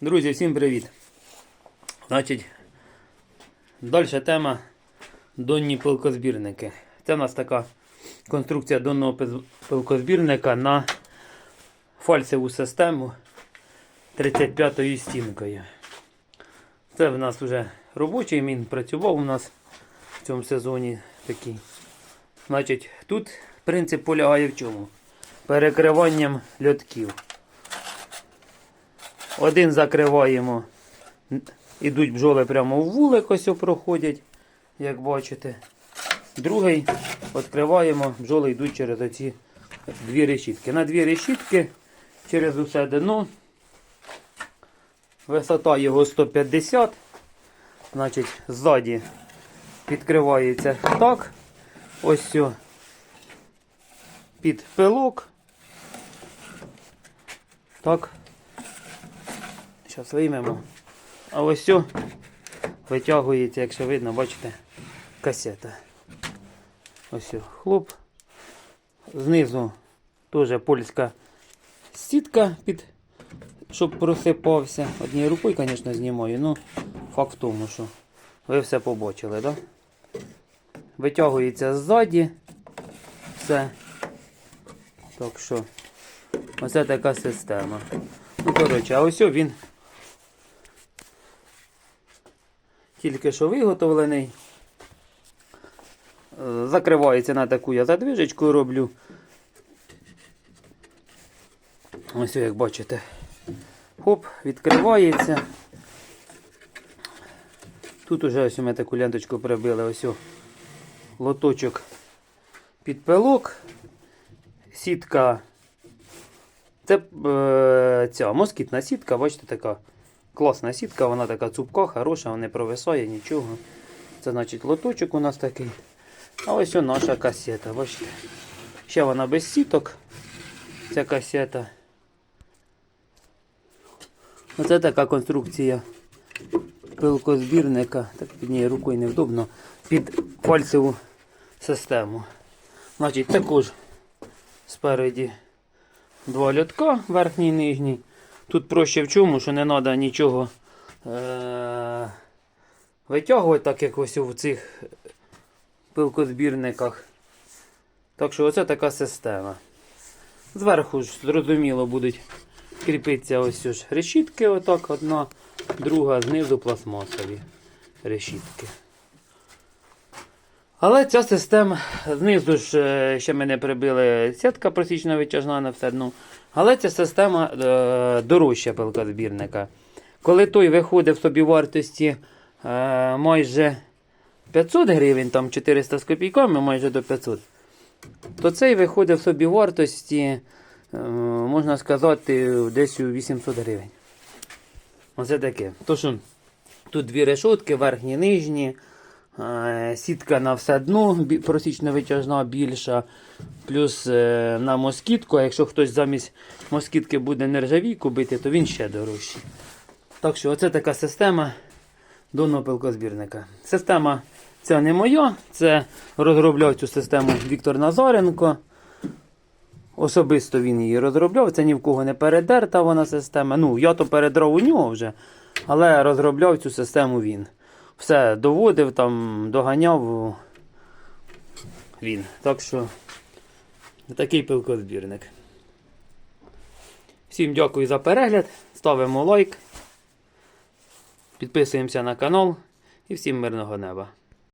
Друзі, всім привіт. Значить, далі тема донні пилкозбірники. Це у нас така конструкція донного пилкозбірника на фальсову систему 35-ю стінкою. Це в нас вже робочий, він працював у нас в цьому сезоні такий. Значить, тут принцип полягає в чому? Перекриванням льотків. Один закриваємо. Ідуть бджоли прямо в вулик, ось проходять, як бачите. Другий відкриваємо, бджоли йдуть через оці дві решітки. На дві решітки через усе дно. Висота його 150. Значить, ззаді відкривається так. Ось сьо під пилок. Так. Зараз виймемо. А ось все витягується, якщо видно, бачите, касета. Ось все, хлоп. Знизу теж польська сітка під, щоб просипався. Однією рукою, звісно, знімаю, ну факт в тому, що ви все побачили, так? Витягується ззаді. Все. Так що, оце така система. Ну, коротше, а ось він тільки що виготовлений. Е, Закривається на таку я задвижечку роблю. Ось як бачите. Хоп, відкривається. Тут уже ось ми таку ленточку прибили, ось о, лоточок під пилок. Сітка. Це е, ця москітна сітка, бачите, така класна сітка, вона така цупка, хороша, вона не провисає нічого. Це значить лоточок у нас такий. А ось наша касета, бачите. Ще вона без сіток. Ця касета. Оце така конструкція пилкозбірника. Так під нею рукою невдобно. Під пальцеву систему. Значить, також спереді два льотка, верхній і нижній. Тут проще в чому, що не треба нічого е- витягувати, так як ось у цих пилкозбірниках. Так що оце така система. Зверху ж зрозуміло будуть кріпитися ось ж решітки, отак, одна, друга, знизу пластмасові решітки. Але ця система, знизу ж е, ще мене прибили сітка просічна витяжна на все дно. Але ця система е, дорожча пилкозбірника. Коли той виходить в собі вартості е, майже 500 гривень, там 400 з копійками, майже до 500, то цей виходить в собі вартості, можна сказати, десь у 800 гривень. Оце таке. То що тут дві решотки, верхні, нижні. Е, Сітка на все дно, просічно витяжна більша. Плюс е, на москітку, а якщо хтось замість москітки буде нержавійку бити, то він ще дорожчий. Так що оце така система донного пилкозбірника. Система ця не моя, це розробляв цю систему Віктор Назаренко. Особисто він її розробляв, це ні в кого не передерта вона система. Ну, я то передрав у нього вже, але розробляв цю систему він. Все доводив, там, доганяв він. Так що такий пилкозбірник. Всім дякую за перегляд. Ставимо лайк. Підписуємося на канал і всім мирного неба.